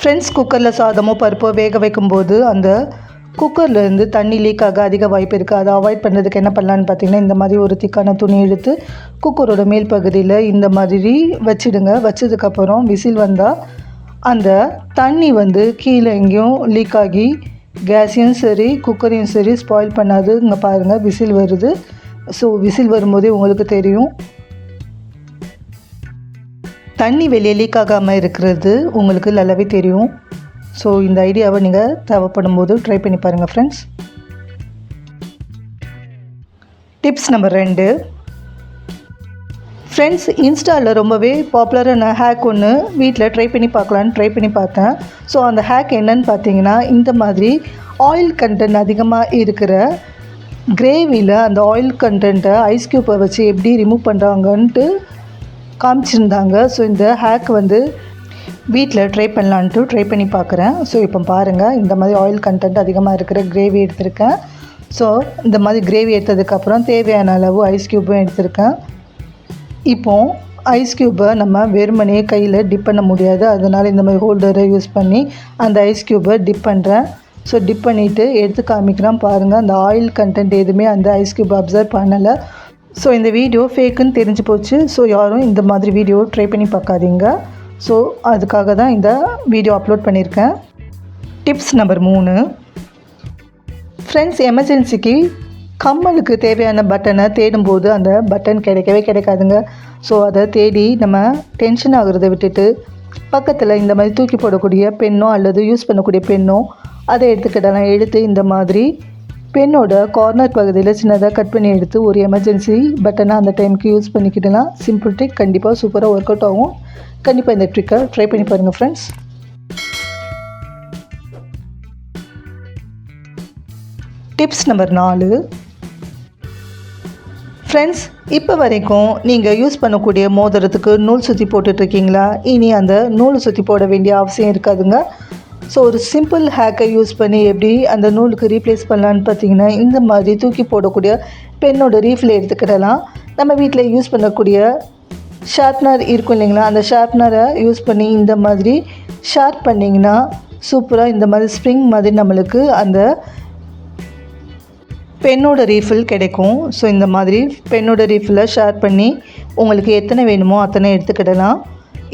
Friends குக்கரில் சாதமோ பருப்போ வேக வைக்கும்போது அந்த குக்கர்லேருந்து தண்ணி லீக் ஆக அதிக வாய்ப்பு இருக்குது அதை அவாய்ட் பண்ணுறதுக்கு என்ன பண்ணலான்னு பார்த்தீங்கன்னா இந்த மாதிரி ஒரு திக்கான துணி எடுத்து குக்கரோட மேல் பகுதியில் இந்த மாதிரி வச்சிடுங்க. வச்சதுக்கப்புறம் விசில் வந்தால் அந்த தண்ணி வந்து கீழே எங்கேயும் லீக் ஆகி கேஸையும் சரி குக்கரையும் சரி ஸ்பாயில் பண்ணாது இங்கே பாருங்கள் விசில் வருது. ஸோ விசில் வரும்போதே உங்களுக்கு தெரியும். தண்ணி வெளியே லீக் ஆகாமல் இருக்கிறது உங்களுக்கு நல்லாவே தெரியும். ஸோ இந்த ஐடியாவை நீங்கள் தேவைப்படும் போது ட்ரை பண்ணி பாருங்கள் ஃப்ரெண்ட்ஸ் டிப்ஸ் நம்பர் ரெண்டு. ஃப்ரெண்ட்ஸ் இன்ஸ்டாவில் ரொம்பவே பாப்புலரான ஹேக் ஒன்று வீட்டில் ட்ரை பண்ணி பார்க்கலான்னு ட்ரை பண்ணி பார்த்தேன். ஸோ அந்த ஹேக் என்னன்னு பார்த்தீங்கன்னா இந்த மாதிரி ஆயில் கண்டென்ட் அதிகமாக இருக்கிற கிரேவியில் அந்த ஆயில் கண்டென்ட்டை ஐஸ் க்யூப்பை வச்சு எப்படி ரிமூவ் பண்ணுறாங்கன்ட்டு காமிச்சிருந்தாங்க. ஸோ இந்த ஹேக் வந்து வீட்டில் ட்ரை பண்ணலான்ட்டு ட்ரை பண்ணி பார்க்குறேன் ஸோ இப்போ பாருங்கள் இந்த மாதிரி ஆயில் கண்டென்ட் அதிகமாக இருக்கிற கிரேவி எடுத்திருக்கேன். ஸோ இந்த மாதிரி கிரேவி எடுத்ததுக்கப்புறம் தேவையான அளவு ஐஸ் க்யூப்பும் எடுத்திருக்கேன். இப்போ ஐஸ் க்யூப்பை நம்ம வெறுமனே கையில் டிப் பண்ண முடியாது. அதனால் இந்த மாதிரி ஹோல்டரை யூஸ் பண்ணி அந்த ஐஸ் க்யூப்பை டிப் பண்ணுறேன் ஸோ டிப் பண்ணிவிட்டு எடுத்து காமிக்கிறேன் பாருங்கள் அந்த ஆயில் கண்டென்ட் எதுவுமே அந்த ஐஸ் க்யூப் அப்சர்வ் பண்ணலை. ஸோ இந்த வீடியோ ஃபேக்குன்னு தெரிஞ்சு போச்சு. ஸோ யாரும் இந்த மாதிரி வீடியோ ட்ரை பண்ணி பார்க்காதீங்க. ஸோ அதுக்காக தான் இந்த வீடியோ அப்லோட் பண்ணியிருக்கேன். டிப்ஸ் நம்பர் மூணு. ஃப்ரெண்ட்ஸ் எமர்ஜென்சிக்கு கம்மலுக்கு தேவையான பட்டனை தேடும்போது அந்த பட்டன் கிடைக்கவே கிடைக்காதுங்க. ஸோ அதை தேடி நம்ம டென்ஷன் ஆகுறத விட்டுட்டு பக்கத்தில் இந்த மாதிரி தூக்கி போடக்கூடிய பெண்ணோ அல்லது யூஸ் பண்ணக்கூடிய பெண்ணோ அதை எடுத்துக்கிட்டலாம் எடுத்து இந்த மாதிரி பெண்ணோட கார்னர் பகுதியில் சின்னதாக கட் பண்ணி எடுத்து ஒரு எமர்ஜென்சி பட்டனை அந்த டைமுக்கு யூஸ் பண்ணிக்கிடலாம் சிம்பிள் ட்ரிக் கண்டிப்பாக சூப்பராக ஒர்க் அவுட் ஆகும். கண்டிப்பாக இந்த ட்ரிக்கை ட்ரை பண்ணி பாருங்கள் ஃப்ரெண்ட்ஸ் டிப்ஸ் நம்பர் நாலு. ஃப்ரெண்ட்ஸ் இப்போ வரைக்கும் நீங்கள் யூஸ் பண்ணக்கூடிய மோதிரத்துக்கு நூல் சுற்றி போட்டுட்ருக்கீங்களா இனி அந்த நூல் சுற்றி போட வேண்டிய அவசியம் இருக்காதுங்க. ஸோ ஒரு சிம்பிள் ஹேக்கை யூஸ் பண்ணி எப்படி அந்த நூலுக்கு ரீப்ளேஸ் பண்ணலான்னு பார்த்தீங்கன்னா இந்த மாதிரி தூக்கி போடக்கூடிய பெண்ணோட ரீஃபில் எடுத்துக்கிடலாம். நம்ம வீட்டில் யூஸ் பண்ணக்கூடிய ஷார்ப்னர் இருக்கும் இல்லைங்களா? அந்த ஷார்ப்னரை யூஸ் பண்ணி இந்த மாதிரி ஷார்ப் பண்ணிங்கன்னா சூப்பராக இந்த மாதிரி ஸ்ப்ரிங் மாதிரி நம்மளுக்கு அந்த பெண்ணோட ரீஃபில் கிடைக்கும். ஸோ இந்த மாதிரி பெண்ணோட ரீஃபில் ஷேர் பண்ணி உங்களுக்கு எத்தனை வேணுமோ அத்தனை எடுத்துக்கிடலாம்.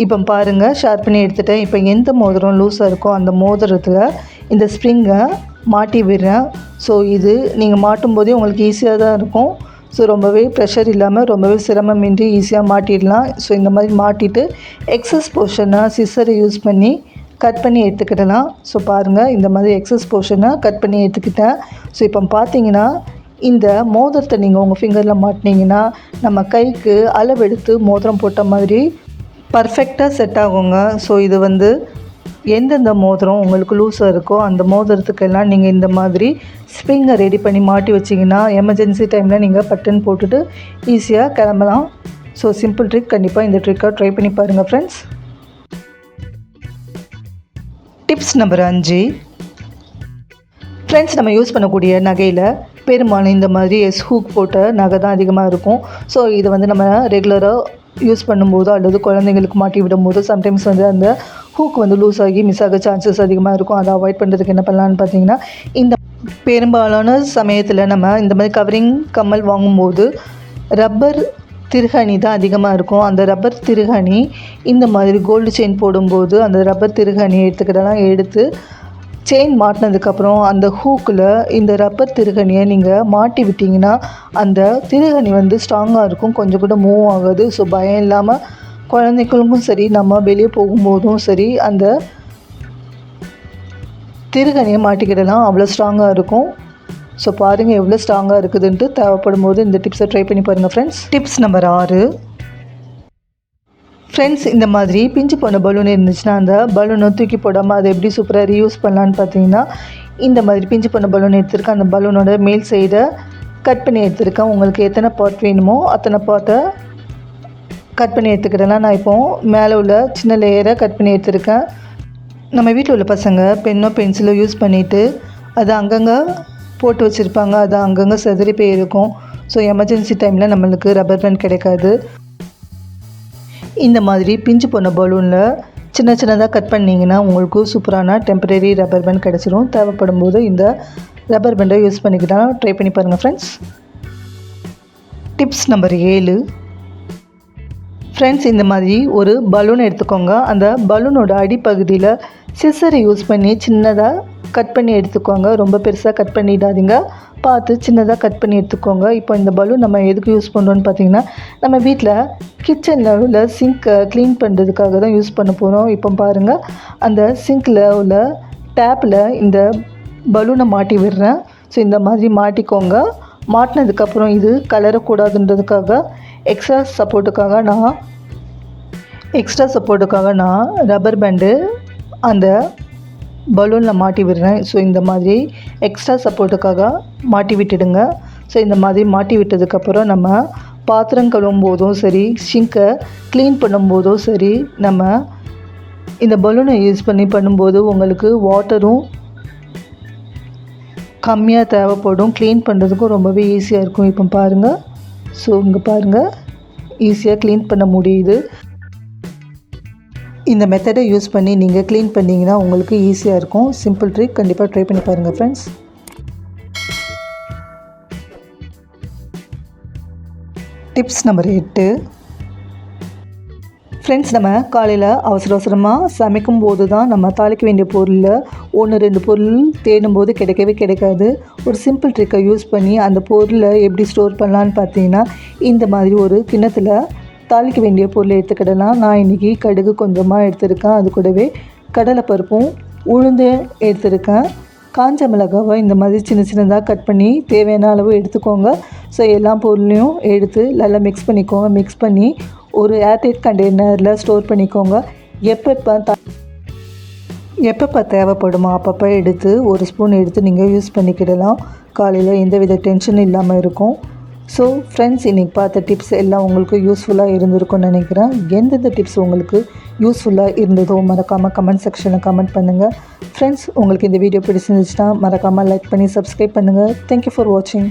இப்போ பாருங்கள் ஷேர் பண்ணி எடுத்துட்டேன். இப்போ எந்த மோதிரம் லூஸாக இருக்கோ அந்த மோதிரத்தில் இந்த ஸ்ப்ரிங்கை மாட்டி விடுறேன். ஸோ இது நீங்கள் மாட்டும் போதே உங்களுக்கு ஈஸியாக தான் இருக்கும். ஸோ ரொம்பவே ப்ரெஷர் இல்லாமல் ரொம்பவே சிரமமின்றி ஈஸியாக மாட்டிடலாம். ஸோ இந்த மாதிரி மாட்டிட்டு எக்ஸஸ் போர்ஷனை சிஸ்ஸரை யூஸ் பண்ணி கட் பண்ணி எடுத்துக்கிடலாம். ஸோ பாருங்கள் இந்த மாதிரி எக்ஸஸ் போர்ஷனை கட் பண்ணி எடுத்துக்கிட்டேன். ஸோ இப்போ பார்த்தீங்கன்னா இந்த மோதிரத்தை நீங்கள் உங்கள் ஃபிங்கரில் மாட்டினீங்கன்னா நம்ம கைக்கு அளவெடுத்து மோதிரம் போட்ட மாதிரி பர்ஃபெக்டாக செட் ஆகுங்க. ஸோ இது வந்து எந்தெந்த மோதிரம் உங்களுக்கு லூஸாக இருக்கோ அந்த மோதிரத்துக்கெல்லாம் நீங்கள் இந்த மாதிரி ஸ்ப்ரிங்கை ரெடி பண்ணி மாட்டி வச்சிங்கன்னா எமர்ஜென்சி டைமில் நீங்கள் பட்டன் போட்டுட்டு ஈஸியாக கிளம்பலாம். ஸோ சிம்பிள் ட்ரிக் கண்டிப்பாக இந்த ட்ரிக்கை ட்ரை பண்ணி பாருங்கள் ஃப்ரெண்ட்ஸ் டிப்ஸ் நம்பர் அஞ்சு. ஃப்ரெண்ட்ஸ் நம்ம யூஸ் பண்ணக்கூடிய நகையில் பெரும்பாலும் இந்த மாதிரி எஸ் ஹூக் போட்ட நகை தான் அதிகமாக இருக்கும். ஸோ இதை வந்து நம்ம ரெகுலராக யூஸ் பண்ணும்போது அல்லது குழந்தைங்களுக்கு மாட்டி விடும்போது சம்டைம்ஸ் வந்து அந்த ஹூக் வந்து லூஸ் ஆகி மிஸ் ஆக சான்சஸ் அதிகமாக இருக்கும். அதை அவாய்ட் பண்ணுறதுக்கு என்ன பண்ணலான்னு பார்த்தீங்கன்னா இந்த பெரும்பாலான சமயத்தில் நம்ம இந்த மாதிரி கவரிங் கம்மல் வாங்கும்போது ரப்பர் திருகணி தான் அதிகமாக இருக்கும். அந்த ரப்பர் திருகணி இந்த மாதிரி கோல்டு செயின் போடும்போது அந்த ரப்பர் திருகணி எடுத்துக்கிட்டலாம் எடுத்து செயின் மாட்டினதுக்கப்புறம் அந்த ஹூக்கில் இந்த ரப்பர் திருகணியை நீங்கள் மாட்டி விட்டிங்கன்னா அந்த திருகணி வந்து ஸ்ட்ராங்காக இருக்கும். கொஞ்சம் கூட மூவ் ஆகாது. ஸோ பயம் இல்லாமல் குழந்தைங்களுக்கும் சரி நம்ம வெளியே போகும்போதும் சரி அந்த திருகணியை மாட்டிக்கிடலாம். அவ்வளோ ஸ்ட்ராங்காக இருக்கும். ஸோ பாருங்கள் எவ்வளோ ஸ்ட்ராங்காக இருக்குதுன்ட்டு தேவைப்படும் போது இந்த டிப்ஸை ட்ரை பண்ணி பாருங்கள் ஃப்ரெண்ட்ஸ் டிப்ஸ் நம்பர் ஆறு. ஃப்ரெண்ட்ஸ் இந்த மாதிரி பிஞ்சு போன பலூன் இருந்துச்சுன்னா அந்த பலூனை தூக்கி போடாமல் அதை எப்படி சூப்பராக ரீயூஸ் பண்ணலான்னு பார்த்தீங்கன்னா இந்த மாதிரி பிஞ்சு போன பலூன் எடுத்திருக்கேன். அந்த பலூனோட மேல் சைடை கட் பண்ணி எடுத்திருக்கேன். உங்களுக்கு எத்தனை பாட் வேணுமோ அத்தனை பாட்டை கட் பண்ணி எடுத்துக்கிட்டேன்னா நான் இப்போது மேலே உள்ள சின்ன லேயரை கட் பண்ணி எடுத்திருக்கேன். நம்ம வீட்டில் உள்ள பசங்க பென்னோ பென்சிலோ யூஸ் பண்ணிவிட்டு அதை அங்கங்கே போட்டு வச்சுருப்பாங்க. அது அங்கங்கே செதறி போயிருக்கும். ஸோ எமர்ஜென்சி டைமில் நம்மளுக்கு ரப்பர் பேண்ட் கிடைக்காது. இந்த மாதிரி பிஞ்சு போன பலூனில் சின்ன சின்னதாக கட் பண்ணிங்கன்னா உங்களுக்கு சூப்பரான டெம்பரரி ரப்பர் பேண்ட் கிடச்சிரும். தேவைப்படும் போது இந்த ரப்பர் பேண்டை யூஸ் பண்ணிக்கிட்டால் ட்ரை பண்ணி பாருங்கள் ஃப்ரெண்ட்ஸ் டிப்ஸ் நம்பர் ஏழு. ஃப்ரெண்ட்ஸ் இந்த மாதிரி ஒரு பலூன் எடுத்துக்கோங்க. அந்த பலூனோட அடிப்பகுதியில் சிசரை யூஸ் பண்ணி சின்னதாக கட் பண்ணி எடுத்துக்கோங்க. ரொம்ப பெருசாக கட் பண்ணிடாதீங்க. பார்த்து சின்னதாக கட் பண்ணி எடுத்துக்கோங்க. இப்போ இந்த பலூன் நம்ம எதுக்கு யூஸ் பண்ணுறோன்னு பார்த்தீங்கன்னா நம்ம வீட்டில் கிச்சனில் உள்ள சிங்க்கை க்ளீன் பண்ணுறதுக்காக தான் யூஸ் பண்ண போகிறோம் இப்போ பாருங்கள் அந்த சிங்க்கில் உள்ள டேப்பில் இந்த பலூனை மாட்டி விடுறேன். ஸோ இந்த மாதிரி மாட்டிக்கோங்க. மாட்டினதுக்கப்புறம் இது கலரக்கூடாதுன்றதுக்காக எக்ஸ்ட்ரா சப்போர்ட்டுக்காக நான் எக்ஸ்ட்ரா சப்போர்ட்டுக்காக நான் ரப்பர் பேண்டு அந்த பலூனில் மாட்டி விடுறேன். ஸோ இந்த மாதிரி எக்ஸ்ட்ரா சப்போர்ட்டுக்காக மாட்டி விட்டுடுங்க. ஸோ இந்த மாதிரி மாட்டி விட்டதுக்கப்புறம் நம்ம பாத்திரம் கழுவும் போதும் சரி சிங்கை க்ளீன் பண்ணும்போதும் சரி நம்ம இந்த பலூனை யூஸ் பண்ணி பண்ணும்போது உங்களுக்கு வாட்டரும் கம்மியாக தேவைப்படும். க்ளீன் பண்ணுறதுக்கும் ரொம்பவே ஈஸியாக இருக்கும். இப்போ பாருங்கள் ஸோ இங்கே பாருங்கள் ஈஸியாக க்ளீன் பண்ண முடியுது. இந்த மெத்தடை யூஸ் பண்ணி நீங்கள் க்ளீன் பண்ணிங்கன்னா உங்களுக்கு ஈஸியாக இருக்கும். சிம்பிள் ட்ரிக் கண்டிப்பாக ட்ரை பண்ணி பாருங்கள் ஃப்ரெண்ட்ஸ் டிப்ஸ் நம்பர் எட்டு ஃப்ரெண்ட்ஸ் நம்ம காலையில் அவசர அவசரமாக சமைக்கும் போது தான் நம்ம தாளிக்க வேண்டிய பொருளில் ஒன்று ரெண்டு பொருள் தேடும் போது கிடைக்கவே கிடைக்காது. ஒரு சிம்பிள் ட்ரிக்கை யூஸ் பண்ணி அந்த பொருளை எப்படி ஸ்டோர் பண்ணலான்னு பார்த்தீங்கன்னா இந்த மாதிரி ஒரு கிண்ணத்தில் தாளிக்க வேண்டிய பொருளை எடுத்துக்கிடலாம். நான் இன்றைக்கி கடுகு கொஞ்சமாக எடுத்திருக்கேன். அது கூடவே கடலைப்பருப்பும் உளுந்து எடுத்திருக்கேன். காஞ்ச மிளகாவை இந்த மாதிரி சின்ன சின்னதாக கட் பண்ணி தேவையான அளவு எடுத்துக்கோங்க. ஸோ எல்லா பொருளையும் எடுத்து நல்லா மிக்ஸ் பண்ணிக்கோங்க. மிக்ஸ் பண்ணி ஒரு ஏர்டைட் கண்டெய்னரில் ஸ்டோர் பண்ணிக்கோங்க. எப்பப்போ த எப்பப்போ தேவைப்படுமோ அப்பப்போ எடுத்து ஒரு ஸ்பூன் எடுத்து நீங்கள் யூஸ் பண்ணிக்கிடலாம். காலையில் எந்த வித டென்ஷனும் இல்லாமல் இருக்கும். ஸோ ஃப்ரெண்ட்ஸ் இன்றைக்கி பார்த்த டிப்ஸ் எல்லாம் உங்களுக்கு யூஸ்ஃபுல்லாக இருந்திருக்கும்னு நினைக்கிறேன். எந்தெந்த டிப்ஸ் உங்களுக்கு யூஸ்ஃபுல்லாக இருந்ததோ மறக்காமல் கமெண்ட் செக்ஷனில் கமெண்ட் பண்ணுங்கள் ஃப்ரெண்ட்ஸ் உங்களுக்கு இந்த வீடியோ பிடிச்சிருந்துச்சுன்னா மறக்காமல் லைக் பண்ணி சப்ஸ்கிரைப் பண்ணுங்கள் தேங்க்யூ ஃபார் வாட்சிங்